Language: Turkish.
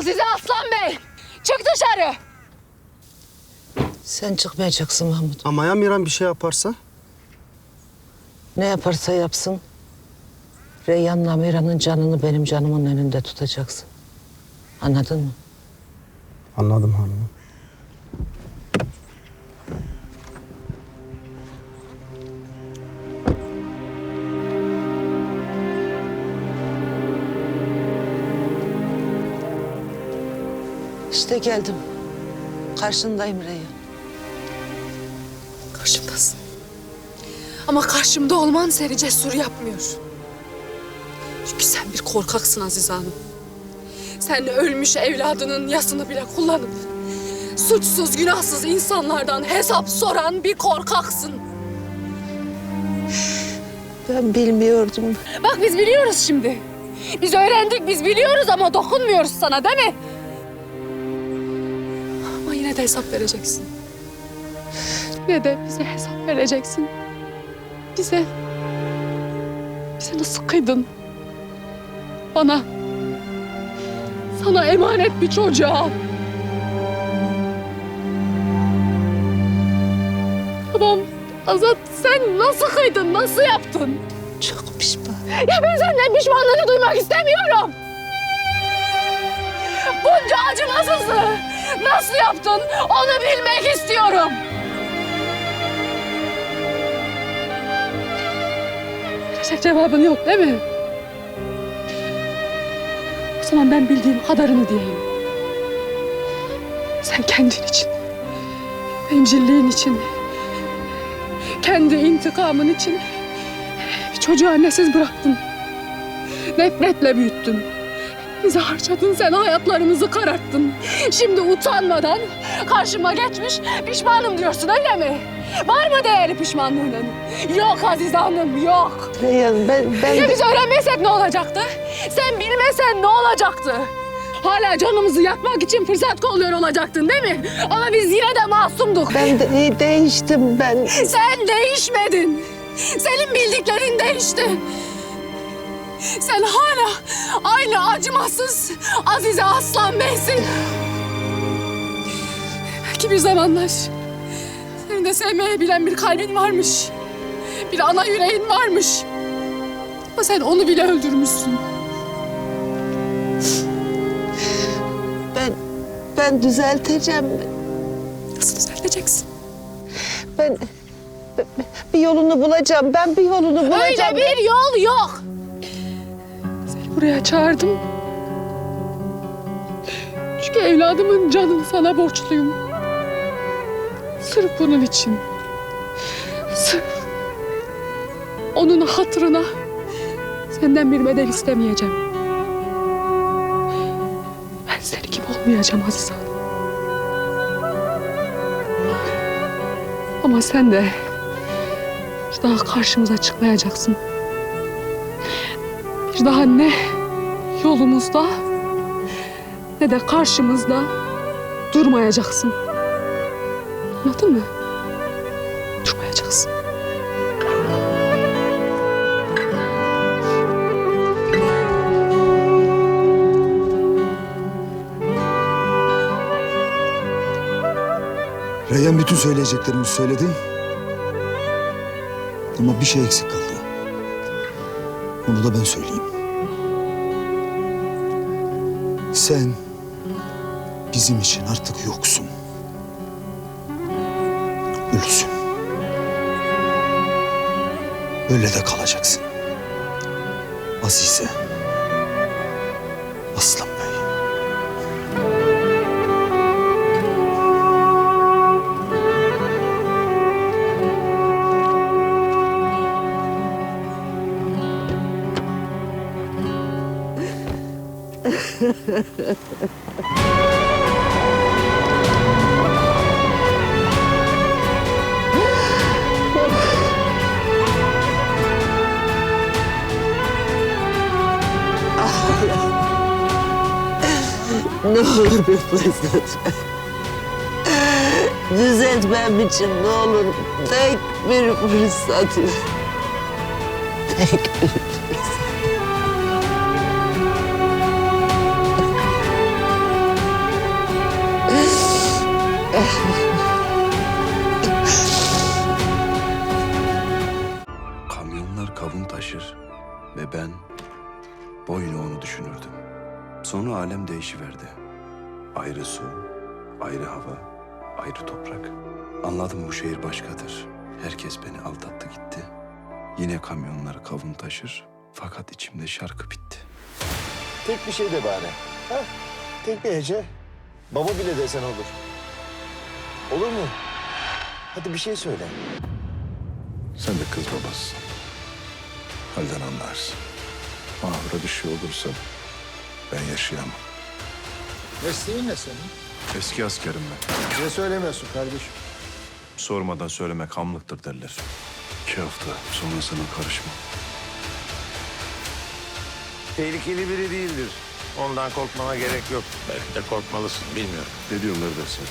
Azize Aslan Bey, çık dışarı. Sen çıkmayacaksın Mahmut. Ama ya Miran bir şey yaparsa? Ne yaparsa yapsın. Reyyan'la Miran'ın canını benim canımın önünde tutacaksın. Anladın mı? Anladım hanımım. İşte geldim. Karşındayım Reyyan. Karşımdasın. Ama karşımda olman seni cesur yapmıyor. Çünkü sen bir korkaksın Azize Hanım. Sen ölmüş evladının yasını bile kullanıp suçsuz günahsız insanlardan hesap soran bir korkaksın. Ben bilmiyordum. Bak biz biliyoruz şimdi. Biz öğrendik, biz biliyoruz ama dokunmuyoruz sana değil mi? De hesap vereceksin. Yine de bize hesap vereceksin. Bize... Bize nasıl kıydın? Bana... Sana emanet bir çocuğa. Tamam Azat sen nasıl kıydın, nasıl yaptın? Çok pişman. Ya ben senden pişmanlığını duymak istemiyorum. Bunca acımasızlığı nasıl yaptın onu bilmek istiyorum. Verecek cevabın yok değil mi? O zaman ben bildiğim kadarını diyeyim. Sen kendin için, bencilliğin için, kendi intikamın için bir çocuğu annesiz bıraktın. Nefretle büyüttün. Bizi harcadın sen hayatlarımızı kararttın. Şimdi utanmadan karşıma geçmiş pişmanım diyorsun öyle mi? Var mı değerli pişmanlığının? Yok Azize Hanım yok. Reyyan ben, ben Ya de, biz öğrenmesek ne olacaktı? Sen bilmesen ne olacaktı? Hala canımızı yakmak için fırsat kolluyor olacaktın değil mi? Ama biz yine de masumduk. ben de, değiştim ben. Sen değişmedin. Senin bildiklerin değişti. Sen hala aynı acımasız Azize Aslan Bey'sin. Belki bir zamanlar senin de sevmeye bilen bir kalbin varmış. Bir ana yüreğin varmış. Ama sen onu bile öldürmüşsün. Ben ben düzelteceğim. Nasıl düzelteceksin? Ben ben- bir yolunu bulacağım. Ben bir yolunu bulacağım. Öyle bir yol yok. Buraya çağırdım. Çünkü evladımın canını sana borçluyum. Sırf bunun için. Sırf onun hatırına senden bir medel istemeyeceğim. Ben seni gibi olmayacağım Aziz Hanım. Ama sen de daha karşımıza çıkmayacaksın. Daha ne yolumuzda ne de karşımızda durmayacaksın. Anladın mı? Durmayacaksın. Reyhan bütün söyleyeceklerimi söyledi. Ama bir şey eksik kaldı. Onu da ben söyleyeyim. Sen bizim için artık yoksun. Ölüsün. Öyle de kalacaksın. Azize. Ne olur bir fırsat. Düzeltmem için ne olur tek bir fırsat. Tek bir Sonra alem değişiverdi. Ayrı su, ayrı hava, ayrı toprak. Anladım bu şehir başkadır. Herkes beni aldattı gitti. Yine kamyonlar kavun taşır. Fakat içimde şarkı bitti. Tek bir şey de bari. Ha? Tek bir hece. Baba bile desen olur. Olur mu? Hadi bir şey söyle. Sen de kız babasısın. Halden anlarsın. Mahvura bir şey olursa ben yaşayamam. Mesleğin ne senin? Eski askerim ben. Niye söylemiyorsun kardeşim? Sormadan söylemek hamlıktır derler. İki hafta sonrasına karışma. Tehlikeli biri değildir. Ondan korkmana gerek yok. Belki de korkmalısın bilmiyorum. Ne diyorsun kardeş sen?